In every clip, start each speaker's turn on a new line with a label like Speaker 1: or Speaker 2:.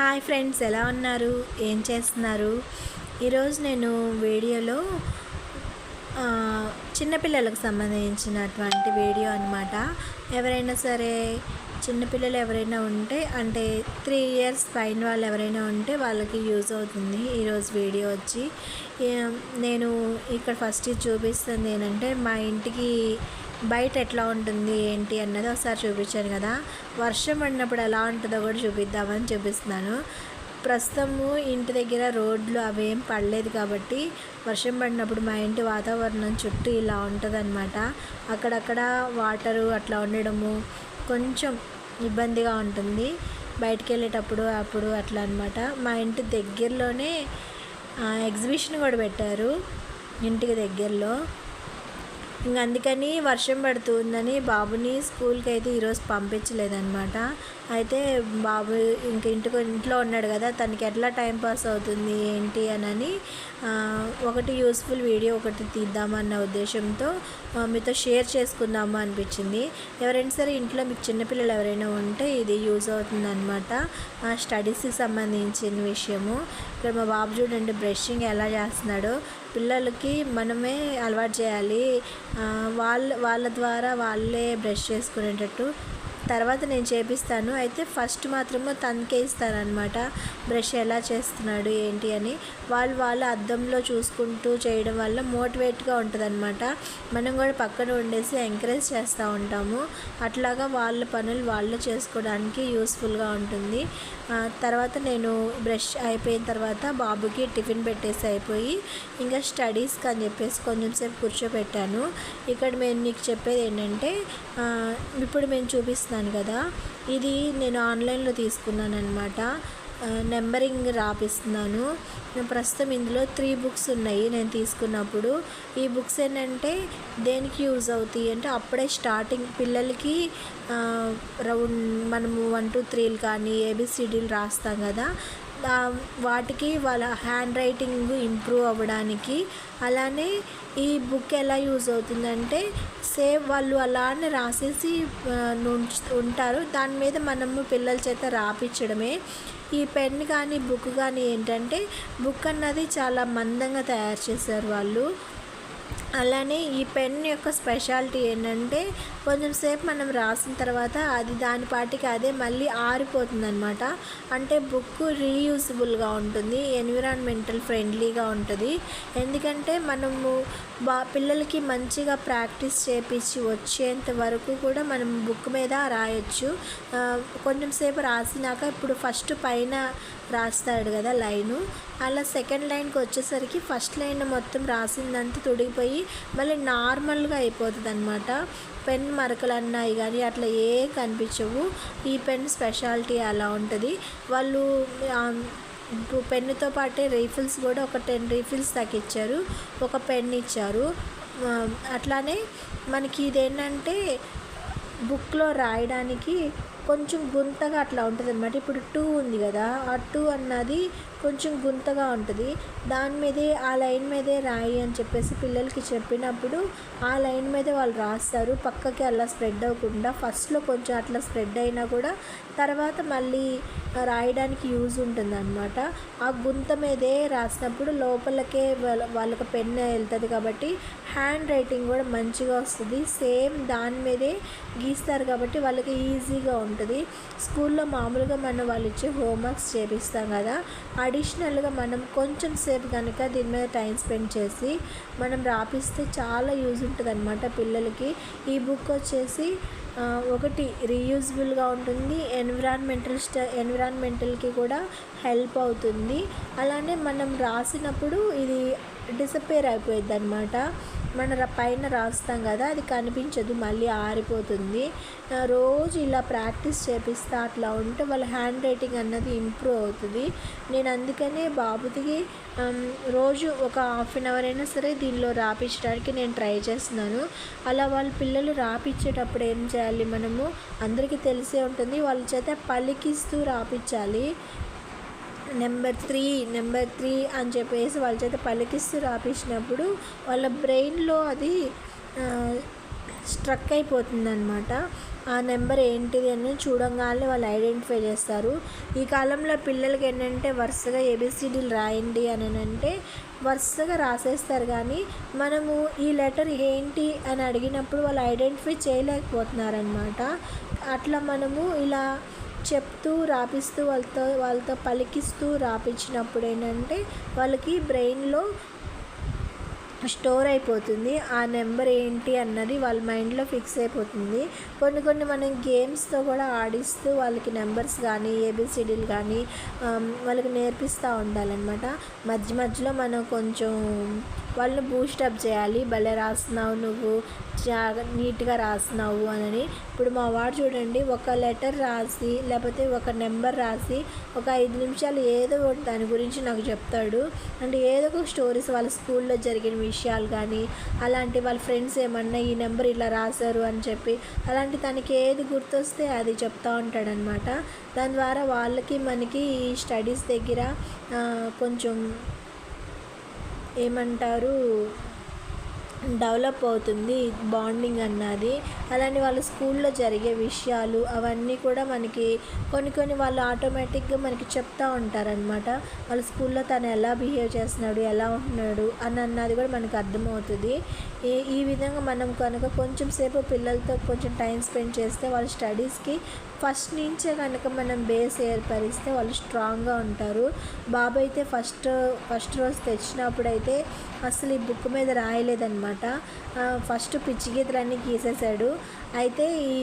Speaker 1: Hi friends ఎలా ఉన్నారు? ఏం చేస్తున్నారు? ఈరోజు నేను వీడియోలో చిన్నపిల్లలకు సంబంధించినటువంటి వీడియో అనమాట ఎవరైనా సరే చిన్నపిల్లలు ఎవరైనా ఉంటే అంటే త్రీ ఇయర్స్ పైన వాళ్ళు ఎవరైనా ఉంటే వాళ్ళకి యూజ్ అవుతుంది ఈరోజు వీడియో వచ్చి. నేను ఇక్కడ ఫస్ట్ చూపిస్తుంది ఏంటంటే మా ఇంటికి బయట ఎట్లా ఉంటుంది ఏంటి అన్నది ఒకసారి చూపించాను కదా. వర్షం పడినప్పుడు ఎలా ఉంటుందో కూడా చూపిద్దామని చూపిస్తున్నాను. ప్రస్తుతము ఇంటి దగ్గర రోడ్లు అవేం పడలేదు కాబట్టి వర్షం పడినప్పుడు మా ఇంటి వాతావరణం చుట్టూ ఇలా ఉంటుందన్నమాట. అక్కడక్కడ వాటరు అట్లా ఉండడము కొంచెం ఇబ్బందిగా ఉంటుంది. బయటికి వెళ్ళేటప్పుడు అప్పుడు అట్లా అనమాట మా ఇంటి దగ్గరలోనే ఎగ్జిబిషన్ కూడా పెట్టారు ఇంటికి దగ్గరలో. ఇంక అందుకని వర్షం పడుతుందని బాబుని స్కూల్కి అయితే ఈరోజు పంపించలేదన్నమాట. అయితే బాబు ఇంక ఇంటికి ఇంట్లో ఉన్నాడు కదా తనకి ఎట్లా టైం పాస్ అవుతుంది ఏంటి అనని ఒకటి యూస్ఫుల్ వీడియో ఒకటి తీద్దామన్న ఉద్దేశంతో మీతో షేర్ చేసుకుందాము అనిపించింది. ఎవరైనా సరే ఇంట్లో మీకు చిన్నపిల్లలు ఎవరైనా ఉంటే ఇది యూజ్ అవుతుందన్నమాట. స్టడీస్కి సంబంధించిన విషయము. ఇక్కడ మా బాబు చూడండి బ్రషింగ్ ఎలా చేస్తున్నాడో. పిల్లలకి మనమే అలవాటు చేయాలి. వాళ్ళ వాళ్ళ ద్వారా వాళ్ళే బ్రష్ చేసుకునేటట్టు తర్వాత నేను చేపిస్తాను. అయితే ఫస్ట్ మాత్రము తనకే ఇస్తానమాట బ్రష్ ఎలా చేస్తున్నాడు ఏంటి అని. వాళ్ళు వాళ్ళ అద్దంలో చూసుకుంటూ చేయడం వల్ల మోటివేట్గా ఉంటుందన్నమాట. మనం కూడా పక్కన ఉండేసి ఎంకరేజ్ చేస్తూ ఉంటాము. అట్లాగా వాళ్ళ పనులు వాళ్ళు చేసుకోవడానికి యూస్ఫుల్గా ఉంటుంది. తర్వాత నేను బ్రష్ అయిపోయిన తర్వాత బాబుకి టిఫిన్ పెట్టేసి అయిపోయి ఇంకా స్టడీస్కి అని చెప్పేసి కొంచెం సేపు కూర్చోబెట్టాను. ఇక్కడ నేను నీకు చెప్పేది ఏంటంటే ఇప్పుడు మేము చూపిస్తున్నాను కదా. ఇది నేను ఆన్లైన్లో తీసుకున్నాను అనమాట నెంబరింగ్ రాపిస్తున్నాను. ప్రస్తుతం ఇందులో త్రీ బుక్స్ ఉన్నాయి నేను తీసుకున్నప్పుడు. ఈ బుక్స్ ఏంటంటే దేనికి యూజ్ అవుతాయి అంటే అప్పుడే స్టార్టింగ్ పిల్లలకి రౌండ్ మనము వన్ టూ త్రీలు కానీ ఏబిసిడీలు రాస్తాం కదా. వాటికి వాళ్ళ హ్యాండ్ రైటింగ్ ఇంప్రూవ్ అవ్వడానికి. అలానే ఈ బుక్ ఎలా యూజ్ అవుతుందంటే సేవ్ వాళ్ళు అలానే రాసేసి ఉంటారు. దాని మీద మనము పిల్లల చేత రాపించడమే ఈ పెన్ కానీ బుక్ కానీ ఏంటంటే బుక్ అన్నది చాలా మందంగా తయారు చేశారు వాళ్ళు. అలానే ఈ పెన్ యొక్క స్పెషాలిటీ ఏంటంటే కొంచెం సేపు మనం రాసిన తర్వాత అది దాని పాటికి అదే మళ్ళీ ఆరిపోతుంది అనమాట అంటే బుక్ రీయూజబుల్గా ఉంటుంది ఎన్విరాన్మెంటల్ ఫ్రెండ్లీగా ఉంటుంది. ఎందుకంటే మనము బా పిల్లలకి మంచిగా ప్రాక్టీస్ చేపించి వచ్చేంత వరకు కూడా మనం బుక్ మీద రాయొచ్చు. కొంచెం సేపు రాసినాక ఇప్పుడు ఫస్ట్ పైన రాస్తాడు కదా లైను. అలా సెకండ్ లైన్కి వచ్చేసరికి ఫస్ట్ లైన్ మొత్తం రాసిందంతా పోయి మళ్ళీ నార్మల్గా అయిపోతుంది అనమాట పెన్ మరకలు అన్నాయి కానీ అట్లా ఏ కనిపించవు. ఈ పెన్ స్పెషాలిటీ అలా ఉంటుంది. వాళ్ళు పెన్నుతో పాటే రీఫిల్స్ కూడా ఒక టెన్ రీఫిల్స్ దాకా ఇచ్చారు ఒక పెన్ ఇచ్చారు. అట్లానే మనకి ఇదేంటంటే బుక్లో రాయడానికి కొంచెం గుంతగా అట్లా ఉంటుంది అనమాట ఇప్పుడు టూ ఉంది కదా ఆ టూ అన్నది కొంచెం గుంతగా ఉంటుంది. దాని మీదే ఆ లైన్ మీదే రాయి అని చెప్పేసి పిల్లలకి చెప్పినప్పుడు ఆ లైన్ మీదే వాళ్ళు రాస్తారు. పక్కకి అలా స్ప్రెడ్ అవ్వకుండా ఫస్ట్లో కొంచెం అట్లా స్ప్రెడ్ అయినా కూడా తర్వాత మళ్ళీ రాయడానికి యూజ్ ఉంటుంది అనమాట ఆ గుంత మీదే రాసినప్పుడు లోపలకే వాళ్ళ వాళ్ళకి పెన్ వెళ్తుంది కాబట్టి హ్యాండ్ రైటింగ్ కూడా మంచిగా వస్తుంది. సేమ్ దాని మీదే గీస్తారు కాబట్టి వాళ్ళకి ఈజీగా ఉంటుంది. స్కూల్లో మామూలుగా మనం వాళ్ళు ఇచ్చే హోంవర్క్స్ చేపిస్తాం కదా అడిషనల్గా మనం కొంచెం సేపు కనుక దీని మీద టైం స్పెండ్ చేసి మనం రాపిస్తే చాలా యూజ్ ఉంటుంది అనమాట పిల్లలకి. ఈ బుక్ వచ్చేసి ఒకటి రీయూజబుల్గా ఉంటుంది. ఎన్విరాన్మెంటల్ స్ట ఎన్విరాన్మెంటల్కి కూడా హెల్ప్ అవుతుంది. అలానే మనం రాసినప్పుడు ఇది డిసపేర్ అయిపోయింది అనమాట మన పైన రాస్తాం కదా అది కనిపించదు మళ్ళీ ఆరిపోతుంది. రోజు ఇలా ప్రాక్టీస్ చేపిస్తే అట్లా ఉంటే వాళ్ళ హ్యాండ్ రైటింగ్ అన్నది ఇంప్రూవ్ అవుతుంది. నేను అందుకనే బాబుదికి రోజు ఒక హాఫ్ అన్ అవర్ అయినా సరే దీనిలో రాపించడానికి నేను ట్రై చేస్తున్నాను. అలా వాళ్ళ పిల్లలు రాపించేటప్పుడు ఏం చేయాలి మనము? అందరికీ తెలిసే ఉంటుంది వాళ్ళ చేత పలికిస్తూ రాపించాలి నెంబర్ త్రీ నెంబర్ త్రీ అని చెప్పేసి వాళ్ళ చేత పలికిస్తూ రాపించినప్పుడు వాళ్ళ బ్రెయిన్లో అది స్ట్రక్ అయిపోతుందన్నమాట. ఆ నెంబర్ ఏంటిది అని చూడంగానే వాళ్ళు ఐడెంటిఫై చేస్తారు. ఈ కాలంలో పిల్లలకి ఏంటంటే వరుసగా ఏబిసిడీలు రాయండి అని అంటే వరుసగా రాసేస్తారు కానీ మనము ఈ లెటర్ ఏంటి అని అడిగినప్పుడు వాళ్ళు ఐడెంటిఫై చేయలేకపోతున్నారనమాట అట్లా మనము ఇలా చెప్తూ రాపిస్తూ వాళ్ళతో వాళ్ళతో పలికిస్తూ రాపించినప్పుడు ఏంటంటే వాళ్ళకి బ్రెయిన్లో స్టోర్ అయిపోతుంది. ఆ నెంబర్ ఏంటి అన్నది వాళ్ళ మైండ్లో ఫిక్స్ అయిపోతుంది. కొన్ని కొన్ని మనం గేమ్స్తో కూడా ఆడిస్తూ వాళ్ళకి నెంబర్స్ కానీ ఏబిసిడీలు కానీ వాళ్ళకి నేర్పిస్తూ ఉండాలన్నమాట. మధ్య మధ్యలో మనం కొంచెం వాళ్ళని బూస్టప్ చేయాలి. భలే రాస్తున్నావు నువ్వు జాగ్ర నీట్గా రాస్తున్నావు అని ఇప్పుడు మా వాడు చూడండి ఒక లెటర్ రాసి లేకపోతే ఒక నెంబర్ రాసి ఒక ఐదు నిమిషాలు ఏదో దాని గురించి నాకు చెప్తాడు. అంటే ఏదో ఒక స్టోరీస్ వాళ్ళ స్కూల్లో జరిగిన విషయాలు కానీ అలాంటి వాళ్ళ ఫ్రెండ్స్ ఏమన్నా ఈ నెంబర్ ఇలా రాశారు అని చెప్పి అలాంటి తనకి ఏది గుర్తొస్తే అది చెప్తూ ఉంటాడనమాట దాని ద్వారా వాళ్ళకి మనకి ఈ స్టడీస్ దగ్గర కొంచెం ఏమంటారు డెవలప్ అవుతుంది బాండింగ్ అన్నది. అలానే వాళ్ళ స్కూల్లో జరిగే విషయాలు అవన్నీ కూడా మనకి కొన్ని కొన్ని వాళ్ళు ఆటోమేటిక్గా మనకి చెప్తూ ఉంటారనమాట వాళ్ళ స్కూల్లో తను ఎలా బిహేవ్ చేస్తున్నాడు ఎలా ఉంటున్నాడు అని అన్నది కూడా మనకు అర్థమవుతుంది. ఈ ఈ విధంగా మనం కనుక కొంచెం సేపు పిల్లలతో కొంచెం టైం స్పెండ్ చేస్తే వాళ్ళ స్టడీస్కి ఫస్ట్ నుంచే కనుక మనం బేస్ ఏర్పరిస్తే వాళ్ళు స్ట్రాంగ్గా ఉంటారు. బాబు అయితే ఫస్ట్ ఫస్ట్ రోజు తెచ్చినప్పుడు అయితే అసలు ఈ బుక్ మీద రాయలేదనమాట ఫస్ట్ పిచ్చి గీతలన్నీ గీసేశాడు అయితే ఈ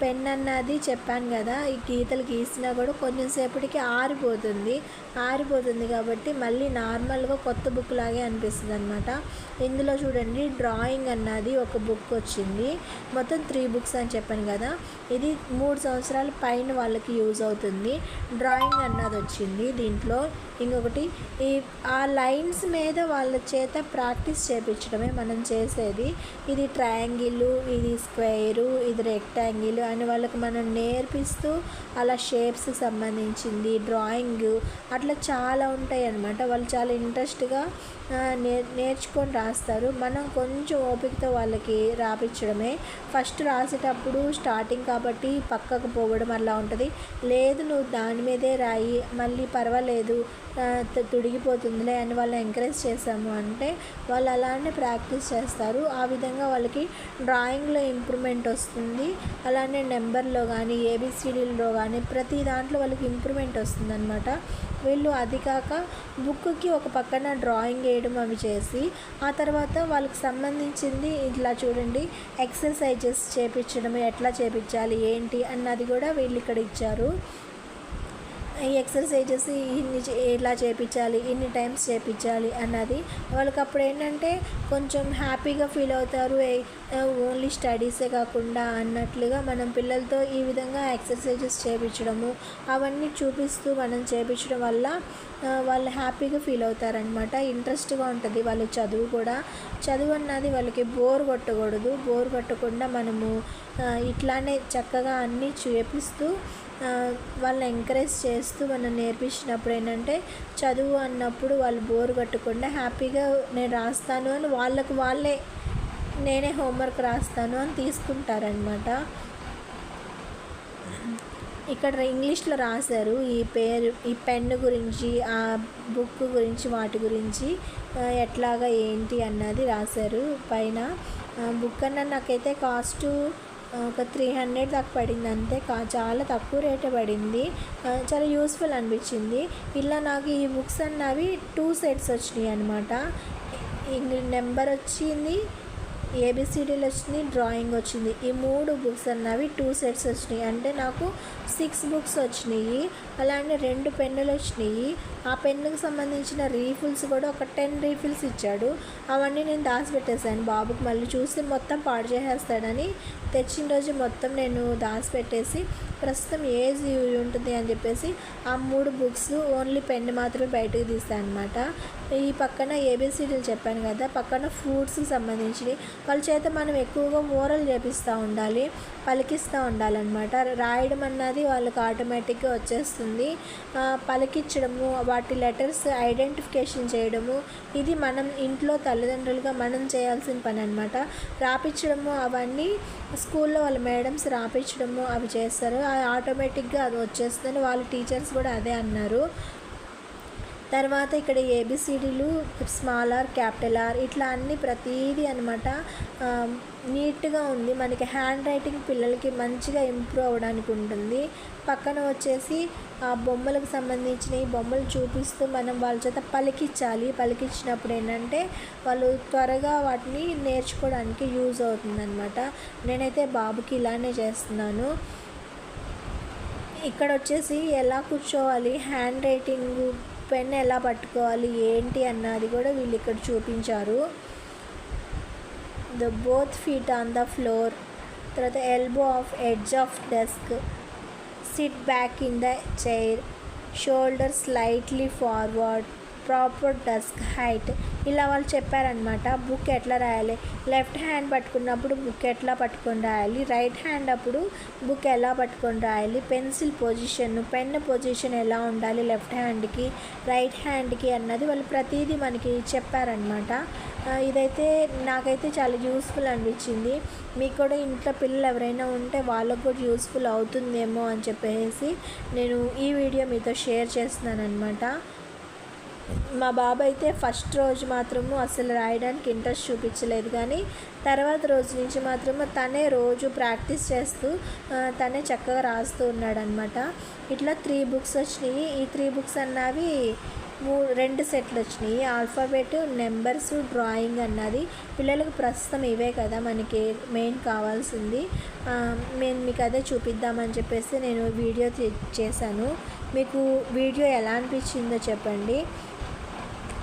Speaker 1: పెన్ అన్నది చెప్పాను కదా ఈ గీతలు గీసినా కూడా కొంచెం సేపటికి ఆరిపోతుంది. ఆరిపోతుంది కాబట్టి మళ్ళీ నార్మల్గా కొత్త బుక్ లాగే అనిపిస్తుంది అనమాట ఇందులో చూడండి డ్రాయింగ్ అన్నది ఒక బుక్ వచ్చింది. మొత్తం త్రీ బుక్స్ అని చెప్పాను కదా ఇది మూడు సంవత్సరాల పైన వాళ్ళకి యూజ్ అవుతుంది. డ్రాయింగ్ అన్నది వచ్చింది దీంట్లో. ఇంకొకటి ఈ ఆ లైన్స్ మీద వాళ్ళ చేత ప్రాక్టీస్ చేపించడమే మనం చేసేది. ఇది ట్రయాంగిల్ ఇది స్క్వేరు ఇది రెక్టాంగిల్ అని వాళ్ళకి మనం నేర్పిస్తూ అలా షేప్స్కి సంబంధించింది డ్రాయింగ్ అట్లా చాలా ఉంటాయి అన్నమాట వాళ్ళు చాలా ఇంట్రెస్ట్గా నేర్ నేర్చుకొని రాస్తారు. మనం కొంచెం ఓపికతో వాళ్ళకి రాపించడమే ఫస్ట్ రాసేటప్పుడు స్టార్టింగ్ కాబట్టి పక్కకు పోవడం అలా ఉంటుంది. లేదు నువ్వు దాని మీదే రాయి మళ్ళీ పర్వాలేదు తుడిగిపోతుందిలే అని వాళ్ళని ఎంకరేజ్ చేసాము అంటే వాళ్ళు అలానే ప్రాక్టీస్ చేస్తారు. ఆ విధంగా వాళ్ళకి డ్రాయింగ్లో ఇంప్రూవ్మెంట్ వస్తుంది. అలానే నెంబర్లో కానీ ఏబిసిడీలో కానీ ప్రతి దాంట్లో వాళ్ళకి ఇంప్రూవ్మెంట్ వస్తుందన్నమాట. వీళ్ళు అది కాక బుక్కి ఒక పక్కన డ్రాయింగ్ వేయడం అవి చేసి ఆ తర్వాత వాళ్ళకి సంబంధించింది ఇట్లా చూడండి ఎక్సర్సైజెస్ చేపించడం ఎట్లా చేపించాలి ఏంటి అన్నది కూడా వీళ్ళు ఇక్కడ ఇచ్చారు. ఎక్సర్సైజెస్ ఇన్ని ఇలా చేయించాలి ఇన్ని టైమ్స్ చేపించాలి అన్నది వాళ్ళకి అప్పుడు ఏంటంటే కొంచెం హ్యాపీగా ఫీల్ అవుతారు. ఓన్లీ స్టడీసే కాకుండా అన్నట్లుగా మనం పిల్లలతో ఈ విధంగా ఎక్సర్సైజెస్ చేపించడము అవన్నీ చూపిస్తూ మనం చేయించడం వల్ల వాళ్ళు హ్యాపీగా ఫీల్ అవుతారనమాట ఇంట్రెస్ట్గా ఉంటుంది వాళ్ళు చదువు కూడా. చదువు అన్నది వాళ్ళకి బోర్ కొట్టకూడదు. బోర్ కొట్టకుండా మనము ఇట్లానే చక్కగా అన్నీ చేపిస్తూ వాళ్ళని ఎంకరేజ్ చేస్తూ మనం నేర్పించినప్పుడు ఏంటంటే చదువు అన్నప్పుడు వాళ్ళు బోర్ కట్టకుండా హ్యాపీగా నేను రాస్తాను అని వాళ్ళకు వాళ్ళే నేనే హోంవర్క్ రాస్తాను అని తీసుకుంటారనమాట ఇక్కడ ఇంగ్లీష్లో రాశారు ఈ పేరు ఈ పెన్ గురించి ఆ బుక్ గురించి వాటి గురించి ఎట్లాగా ఏంటి అన్నది రాశారు. పైన బుక్ అన్న నాకైతే కాస్ట్ ఒక త్రీ హండ్రెడ్ దాకా పడింది అంతే కా చాలా తక్కువ రేటే పడింది. చాలా యూస్ఫుల్ అనిపించింది. ఇలా నాకు ఈ బుక్స్ అన్నవి టూ సెట్స్ వచ్చినాయి అనమాట నెంబర్ వచ్చింది ఏబిసిడీలు వచ్చింది డ్రాయింగ్ వచ్చింది. ఈ మూడు బుక్స్ అన్నవి టూ సెట్స్ వచ్చినాయి. అంటే నాకు సిక్స్ బుక్స్ వచ్చినాయి అలానే రెండు పెన్నులు వచ్చినాయి. ఆ పెన్నుకు సంబంధించిన రీఫిల్స్ కూడా ఒక టెన్ రీఫిల్స్ ఇచ్చాడు. అవన్నీ నేను దాచిపెట్టేశాను బాబుకి. మళ్ళీ చూసి మొత్తం పాడు చేసేస్తాడని తెచ్చిన రోజు మొత్తం నేను దాచిపెట్టేసి ప్రస్తుతం ఏజ్ ఉంటుంది అని చెప్పేసి ఆ మూడు బుక్స్ ఓన్లీ పెన్ మాత్రమే బయటకు తీస్తాను అనమాట ఈ పక్కన ఏబిసిడీలు చెప్పాను కదా పక్కన ఫ్రూట్స్కి సంబంధించినవి. వాళ్ళ చేత మనం ఎక్కువగా ఓరల్ చేపిస్తూ ఉండాలి పలికిస్తూ ఉండాలన్నమాట. రాయడం అన్నది వాళ్ళకి ఆటోమేటిక్గా వచ్చేస్తుంది. పలికించడము వాటి లెటర్స్ ఐడెంటిఫికేషన్ చేయడము ఇది మనం ఇంట్లో తల్లిదండ్రులుగా మనం చేయాల్సిన పని అనమాట రాపించడము అవన్నీ స్కూల్లో వాళ్ళ మేడమ్స్ రాపించడము అవి చేస్తారు. ఆటోమేటిక్గా అది వచ్చేస్తుందని వాళ్ళ టీచర్స్ కూడా అదే అన్నారు. తర్వాత ఇక్కడ ఏబిసిడీలు స్మాల్ ఆర్ క్యాపిటల్ ఆర్ ఇట్లా అన్ని ప్రతీది అనమాట నీట్గా ఉంది. మనకి హ్యాండ్ రైటింగ్ పిల్లలకి మంచిగా ఇంప్రూవ్ అవ్వడానికి ఉంటుంది. పక్కన వచ్చేసి ఆ బొమ్మలకు సంబంధించిన ఈ బొమ్మలు చూపిస్తూ మనం వాళ్ళ చేత పలికించాలి పలికించినప్పుడు ఏంటంటే వాళ్ళు త్వరగా వాటిని నేర్చుకోవడానికి యూజ్ అవుతుందన్నమాట. నేనైతే బాబుకి ఇలానే చేస్తున్నాను. ఇక్కడ వచ్చేసి ఎలా కూర్చోవాలి హ్యాండ్ రైటింగ్ పెన్ ఎలా పట్టుకోవాలి ఏంటి అన్నది కూడా వీళ్ళు ఇక్కడ చూపించారు. The both feet on the floor తర్వాత elbow off edge of desk sit back in the chair shoulder slightly forward proper desk height. ఇలా వాళ్ళు చెప్పారనమాట బుక్ ఎట్లా రాయాలి? లెఫ్ట్ హ్యాండ్ పట్టుకున్నప్పుడు బుక్ ఎట్లా పట్టుకొని రాయాలి? రైట్ హ్యాండ్ అప్పుడు బుక్ ఎలా పట్టుకొని రాయాలి? పెన్సిల్ పొజిషన్ పెన్ పొజిషన్ ఎలా ఉండాలి లెఫ్ట్ హ్యాండ్కి రైట్ హ్యాండ్కి అన్నది వాళ్ళు ప్రతిదీ మనకి చెప్పారనమాట ఇదైతే నాకైతే చాలా యూస్ఫుల్ అనిపించింది. మీకు కూడా ఇంట్లో పిల్లలు ఎవరైనా ఉంటే వాళ్ళకు కూడా యూస్ఫుల్ అవుతుందేమో అని చెప్పేసి నేను ఈ వీడియో మీతో షేర్ చేస్తున్నాను అనమాట మా బాబు అయితే ఫస్ట్ రోజు మాత్రము అసలు రాయడానికి ఇంట్రెస్ట్ చూపించలేదు కానీ తర్వాత రోజు నుంచి మాత్రము తనే రోజు ప్రాక్టీస్ చేస్తూ తనే చక్కగా రాస్తూ ఉన్నాడనమాట ఇట్లా త్రీ బుక్స్ వచ్చినాయి. ఈ త్రీ బుక్స్ అన్నవి మూ రెండు సెట్లు వచ్చినాయి. ఆల్ఫాబెట్ నెంబర్స్ డ్రాయింగ్ అన్నది. పిల్లలకు ప్రస్తుతం ఇవే కదా మనకి మెయిన్ కావాల్సింది. నేను మీకు అదే చూపిద్దామని చెప్పేసి నేను వీడియో చేశాను. మీకు వీడియో ఎలా అనిపించిందో చెప్పండి.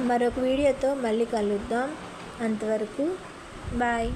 Speaker 1: మరొక వీడియోతో మళ్ళీ కలుద్దాం. అంతవరకు బాయ్.